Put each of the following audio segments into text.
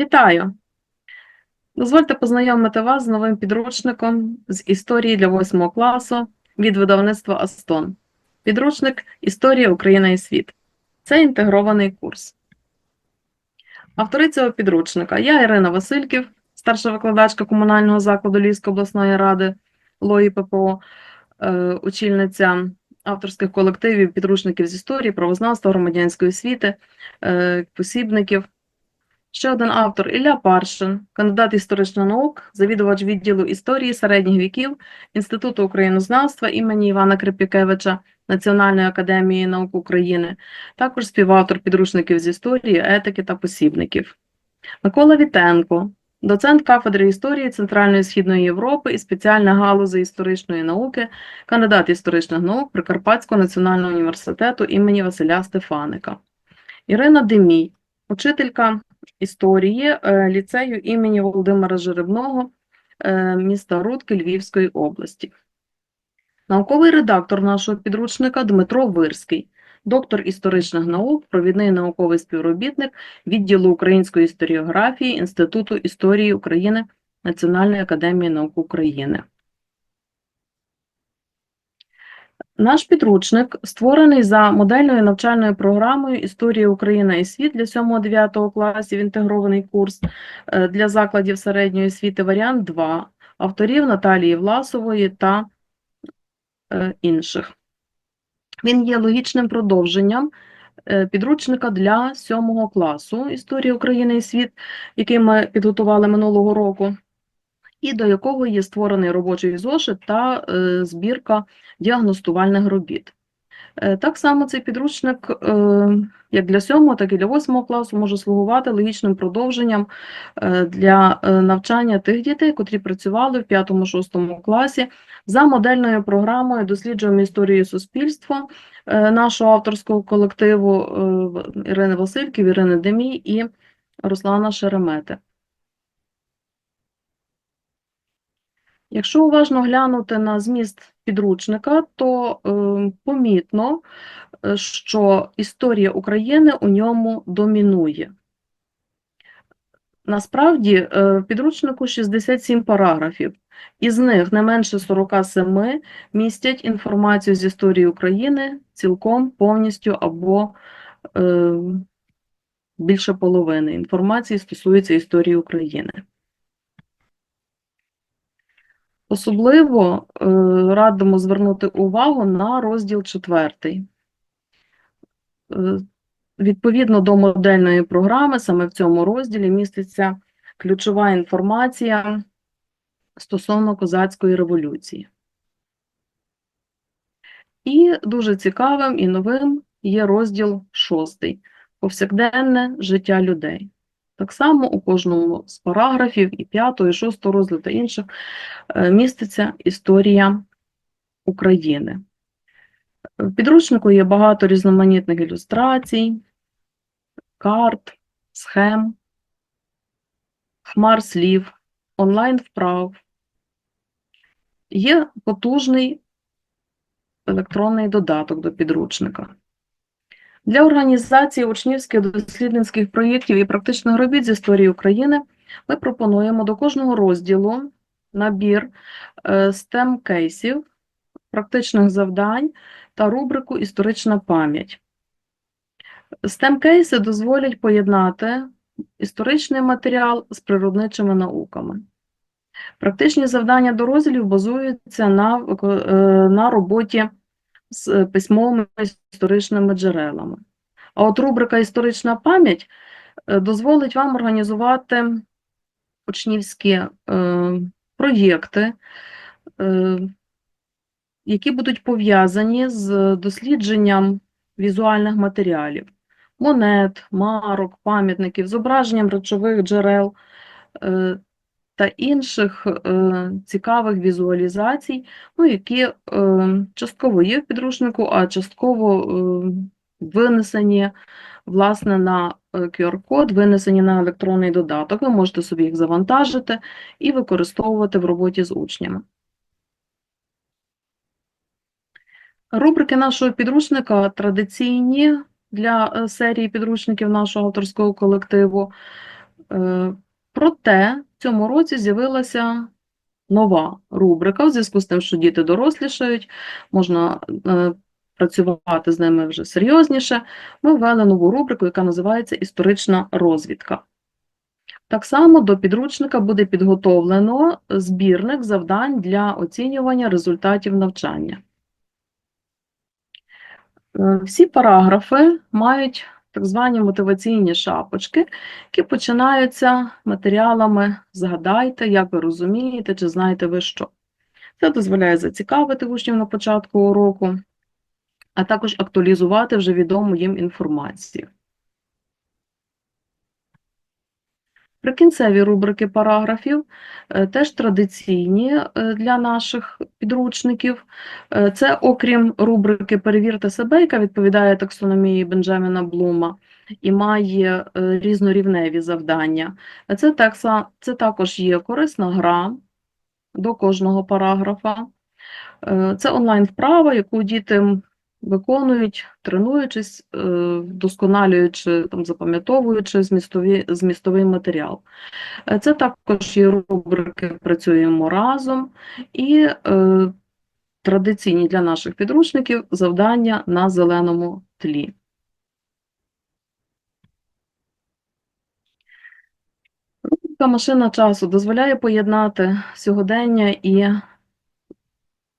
Вітаю! Дозвольте познайомити вас з новим підручником з історії для 8 класу від видавництва Астон. Підручник Історія Україна і світ. Це інтегрований курс. Автори цього підручника я Ірина Васильків, старша викладачка комунального закладу Львівської обласної ради ЛОІ ППО, е, очільниця авторських колективів, підручників з історії, правознавства, громадянської освіти, е, посібників. Ще один автор Ілля Паршин, кандидат історичних наук, завідувач відділу історії середніх віків Інституту українознавства імені Івана Крипікевича Національної академії наук України, також співавтор підручників з історії, етики та посібників. Микола Вітенко, доцент кафедри історії Центральної і Східної Європи і спеціальна галузі історичної науки, кандидат історичних наук Прикарпатського національного університету імені Василя Стефаника. Ірина Демій, учителька історії е, ліцею імені Володимира Жеребного е, міста Рудки Львівської області. Науковий редактор нашого підручника Дмитро Вирський, доктор історичних наук, провідний науковий співробітник відділу української історіографії Інституту історії України Національної академії наук України. Наш підручник створений за модельною навчальною програмою Історія України і світ для 7-9 класів інтегрований курс е, для закладів середньої освіти варіант 2 авторів Наталії Власової та е, інших. Він є логічним продовженням е, підручника для 7 класу Історія України і світ, який ми підготували минулого року, і до якого є створений робочий зошит та е, збірка діагностувальних робіт. Е, Так само цей підручник, е, як для 7, так і для 8 класу, може слугувати логічним продовженням для навчання тих дітей, котрі працювали в 5-6 класі за модельною програмою Досліджуємо історію суспільства нашого авторського колективу Ірини Васильків, Ірини Демій і Руслана Шеремети. Якщо уважно глянути на зміст підручника, то е, помітно, е, що історія України у ньому домінує. Насправді, е, в підручнику 67 параграфів, із них не менше 47 містять інформацію з історії України цілком, повністю або е, більше половини інформації стосується історії України. Особливо е, радимо звернути увагу на розділ четвертий. Е, Відповідно до модельної програми, саме в цьому розділі міститься ключова інформація стосовно козацької революції. І дуже цікавим і новим є розділ шостий повсякденне життя людей. Так само у кожному з параграфів і п'ятого, і шостого розділу та інших е, міститься історія України. В підручнику є багато різноманітних ілюстрацій, карт, схем, хмар слів, онлайн вправ. Є потужний електронний додаток до підручника. Для організації учнівських дослідницьких проєктів і практичних робіт з історії України ми пропонуємо до кожного розділу набір е, STEM-кейсів, практичних завдань та рубрику Історична пам'ять. STEM-кейси дозволять поєднати історичний матеріал з природничими науками. Практичні завдання до розділів базуються на, е, на роботі з письмовими історичними джерелами. А от рубрика Історична пам'ять е, дозволить вам організувати учнівські е, проєкти, е, які будуть пов'язані з дослідженням візуальних матеріалів, монет, марок, пам'ятників, зображенням речових джерел е, та інших е, цікавих візуалізацій, ну, які е, частково є в підручнику, а частково е, винесені власне на е, QR-код, винесені на електронний додаток. Ви можете собі їх завантажити і використовувати в роботі з учнями. Рубрики нашого підручника традиційні для е, серії підручників нашого авторського колективу. Проте в цьому році з'явилася нова рубрика, в зв'язку з тим, що діти дорослішають, можна е, працювати з ними вже серйозніше. Ми ввели нову рубрику, яка називається Історична розвідка. Так само до підручника буде підготовлено збірник завдань для оцінювання результатів навчання. Е, Всі параграфи мають так звані мотиваційні шапочки, які починаються матеріалами «Згадайте, як ви розумієте, чи знаєте ви що». Це дозволяє зацікавити учнів на початку уроку, а також актуалізувати вже відому їм інформацію. Прикінцеві рубрики параграфів е, теж традиційні е, для наших підручників. Е, Це окрім рубрики Перевірте себе, яка відповідає таксономії Бенджаміна Блума і має різнорівневі завдання. Це, такса- це також є корисна гра до кожного параграфа. Це онлайн-вправа, яку діти виконують, тренуючись, е, вдосконалюючи, там, запам'ятовуючи змістові, змістовий матеріал. Е, Це також є рубрики «Працюємо разом» і е, традиційні для наших підручників завдання на зеленому тлі. Рубрика «Машина часу» дозволяє поєднати сьогодення і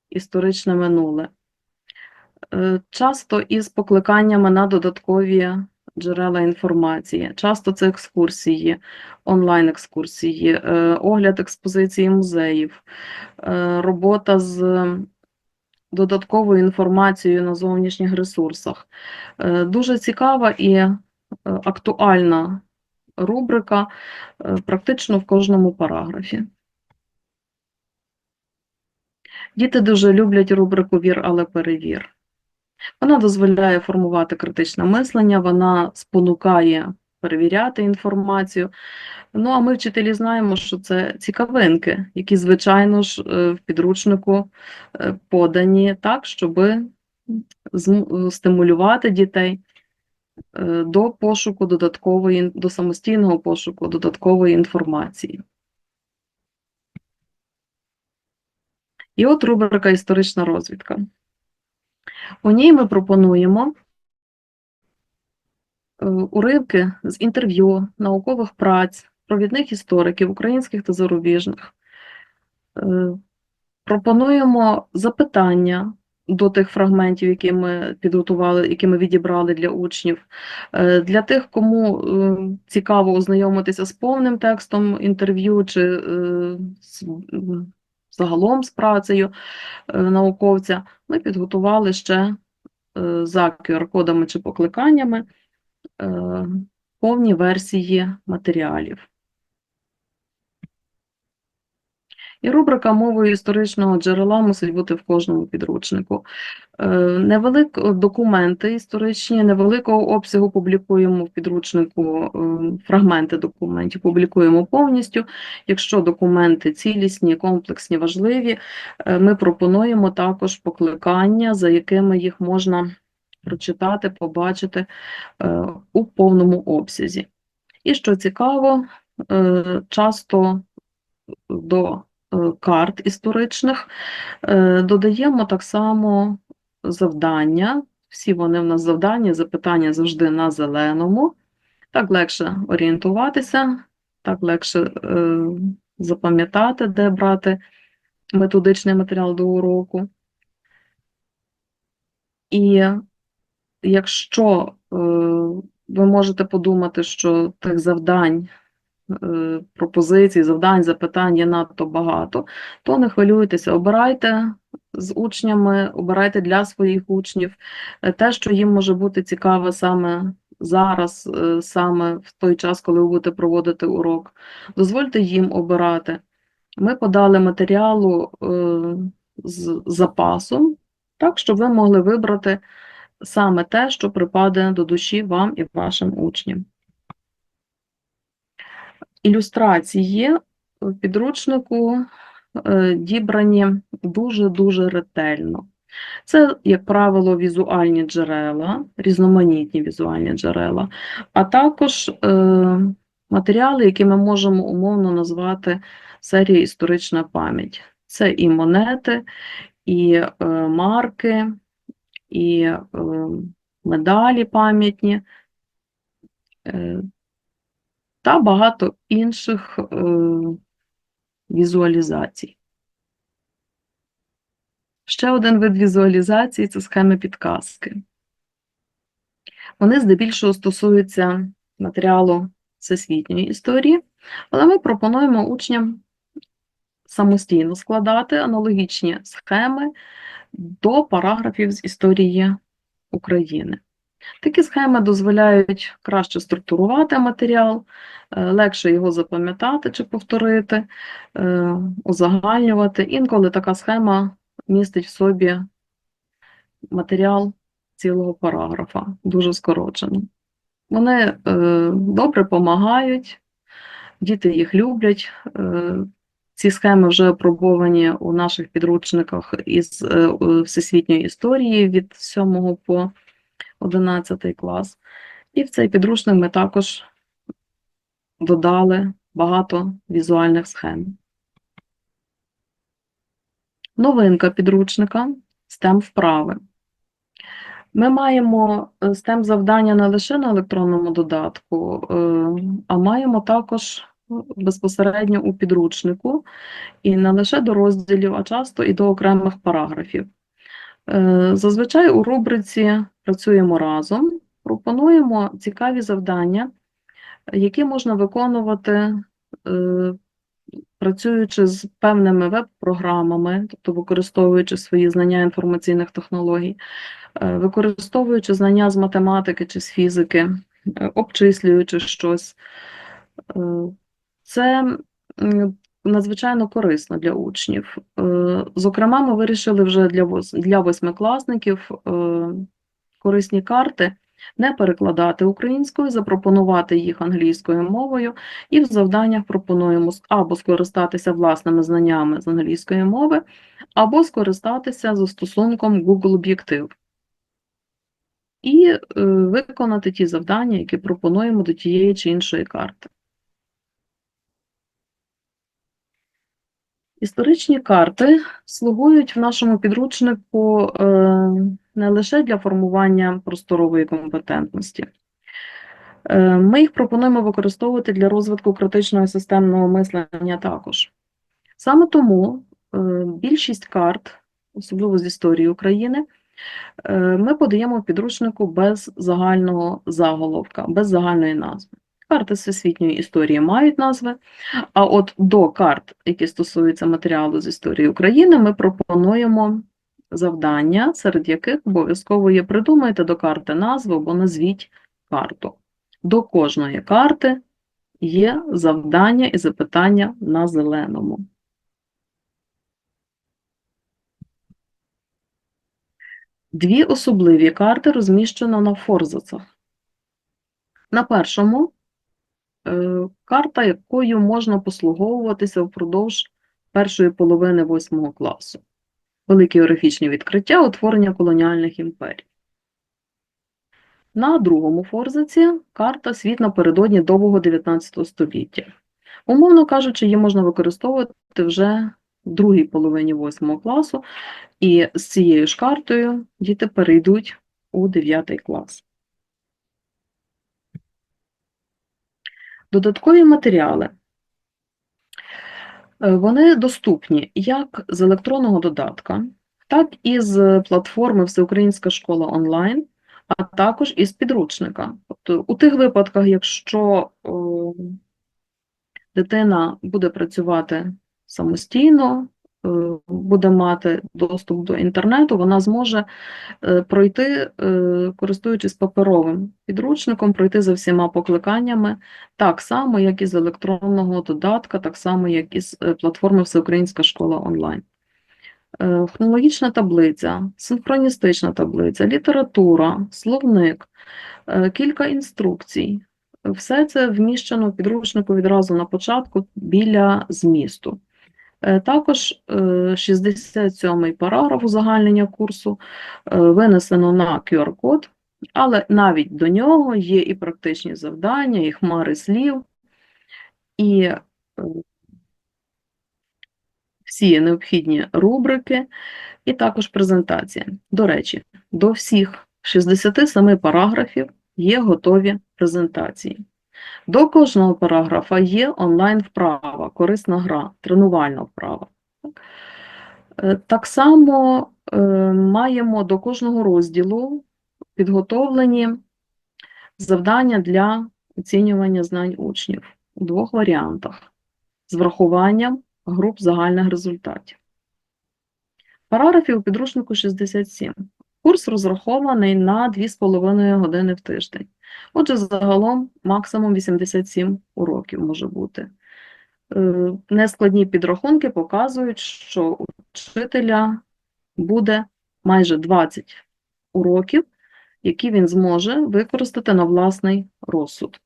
історичне минуле. Часто із покликаннями на додаткові джерела інформації. Часто це екскурсії, онлайн-екскурсії, е, огляд експозиції музеїв, е, робота з додатковою інформацією на зовнішніх ресурсах. Е, Дуже цікава і актуальна рубрика практично в кожному параграфі. Діти дуже люблять рубрику Вір, але перевір. Вона дозволяє формувати критичне мислення, вона спонукає перевіряти інформацію. Ну, а ми, вчителі, знаємо, що це цікавинки, які, звичайно ж, е, в підручнику е, подані так, щоб стимулювати дітей е, до пошуку додаткової, до самостійного пошуку додаткової інформації. І от рубрика Історична розвідка. У ній ми пропонуємо е, уривки з інтерв'ю, наукових праць, провідних істориків, українських та зарубіжних. Е, Пропонуємо запитання до тих фрагментів, які ми підготували, які ми відібрали для учнів. Е, Для тих, кому цікаво ознайомитися з повним текстом інтерв'ю чи з, загалом з працею е, науковця, ми підготували ще е, за QR-кодами чи покликаннями е, повні версії матеріалів. І рубрика мовою історичного джерела мусить бути в кожному підручнику. Е, Невелик документи історичні, невеликого обсягу публікуємо в підручнику, е, фрагменти документів публікуємо повністю. Якщо документи цілісні, комплексні, важливі, е, ми пропонуємо також покликання, за якими їх можна прочитати, побачити е, у повному обсязі. І що цікаво, е, часто до е, карт історичних е, додаємо так само завдання. Всі вони в нас завдання, запитання завжди на зеленому. Так легше орієнтуватися, так легше е, запам'ятати, де брати методичний матеріал до уроку. І якщо е, ви можете подумати, що тих завдань, е, пропозицій, завдань, запитань є надто багато, то не хвилюйтеся, обирайте з учнями, обирайте для своїх учнів е, те, що їм може бути цікаве саме зараз, е, саме в той час, коли ви будете проводити урок. Дозвольте їм обирати. Ми подали матеріалу е, з запасом, так, щоб ви могли вибрати саме те, що припаде до душі вам і вашим учням. Ілюстрації в підручнику е, дібрані дуже-дуже ретельно. Це, як правило, візуальні джерела, різноманітні візуальні джерела, а також е, матеріали, які ми можемо умовно назвати серією історична пам'ять. Це і монети, і е, марки, і медалі пам'ятні та багато інших е, візуалізацій. Ще один вид візуалізації це схеми підказки. Вони здебільшого стосуються матеріалу всесвітньої історії, але ми пропонуємо учням самостійно складати аналогічні схеми до параграфів з історії України. Такі схеми дозволяють краще структурувати матеріал, е, легше його запам'ятати чи повторити, е, узагальнювати. Інколи така схема містить в собі матеріал цілого параграфа, дуже скорочено. Вони е, добре допомагають, діти їх люблять. Ці схеми вже опробовані у наших підручниках із всесвітньої історії від 7 по 11 клас. І в цей підручник ми також додали багато візуальних схем. Новинка підручника STEM вправи. Ми маємо STEM завдання не лише на електронному додатку, а маємо також безпосередньо у підручнику, і не лише до розділів, а часто і до окремих параграфів. Зазвичай у рубриці працюємо разом, пропонуємо цікаві завдання, які можна виконувати, працюючи з певними веб-програмами, тобто використовуючи свої знання інформаційних технологій, використовуючи знання з математики чи з фізики, обчислюючи щось. Це надзвичайно корисно для учнів. Зокрема, ми вирішили вже для восьмикласників корисні карти не перекладати українською, запропонувати їх англійською мовою, і в завданнях пропонуємо або скористатися власними знаннями з англійської мови, або скористатися застосунком Google Об'єктив. І е, виконати ті завдання, які пропонуємо до тієї чи іншої карти. Історичні карти слугують в нашому підручнику е, не лише для формування просторової компетентності. Е, ми їх пропонуємо використовувати для розвитку критичного системного мислення також. Саме тому е, більшість карт, особливо з історії України, ми подаємо підручнику без загального заголовка, без загальної назви. Карти всесвітньої історії мають назви, а от до карт, які стосуються матеріалу з історії України, ми пропонуємо завдання, серед яких обов'язково є придумайте до карти назву або назвіть карту. До кожної карти є завдання і запитання на зеленому. Дві особливі карти розміщено на форзацах. На першому карта, якою можна послуговуватися впродовж першої половини восьмого класу. Великі географічні відкриття утворення колоніальних імперій. На другому форзаці карта світ напередодні довгого 19 століття. Умовно кажучи, її можна використовувати вже в другій половині восьмого класу, і з цією ж картою діти перейдуть у 9 клас. Додаткові матеріали. Е, вони доступні як з електронного додатка, так і з платформи Всеукраїнська школа онлайн, а також із підручника. Тобто, у тих випадках, якщо о, дитина буде працювати самостійно, Е, буде мати доступ до інтернету, вона зможе е, пройти, е, користуючись паперовим підручником, пройти за всіма покликаннями, так само, як і з електронного додатка, так само, як і з платформи Всеукраїнська школа онлайн. Хронологічна таблиця, синхроністична таблиця, література, словник, кілька інструкцій. Все це вміщено в підручнику відразу на початку біля змісту. Е, також 67-й е, параграф узагальнення курсу е, винесено на QR-код, але навіть до нього є і практичні завдання, і хмари слів, і всі необхідні рубрики, і також презентація. До речі, до всіх 67 параграфів є готові презентації. До кожного параграфа є онлайн-вправа, корисна гра, тренувальна вправа. Так? Е, само е, маємо до кожного розділу підготовлені завдання для оцінювання знань учнів у двох варіантах з врахуванням груп загальних результатів. Параграфів у підручнику 67. Курс розрахований на 2,5 години в тиждень. Отже, загалом максимум 87 уроків може бути. Е, Нескладні підрахунки показують, що у вчителя буде майже 20 уроків, які він зможе використати на власний розсуд.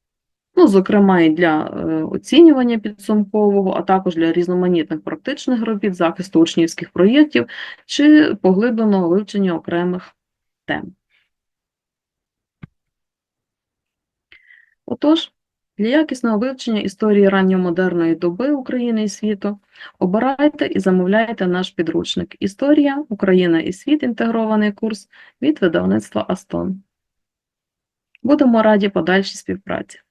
Ну, зокрема, і для е, оцінювання підсумкового, а також для різноманітних практичних робіт, захисту учнівських проєктів чи поглибленого вивчення окремих тем. Отож, для якісного вивчення історії ранньомодерної доби України і світу обирайте і замовляйте наш підручник Історія, Україна і світ. Інтегрований курс від видавництва Астон. Будемо раді подальшій співпраці.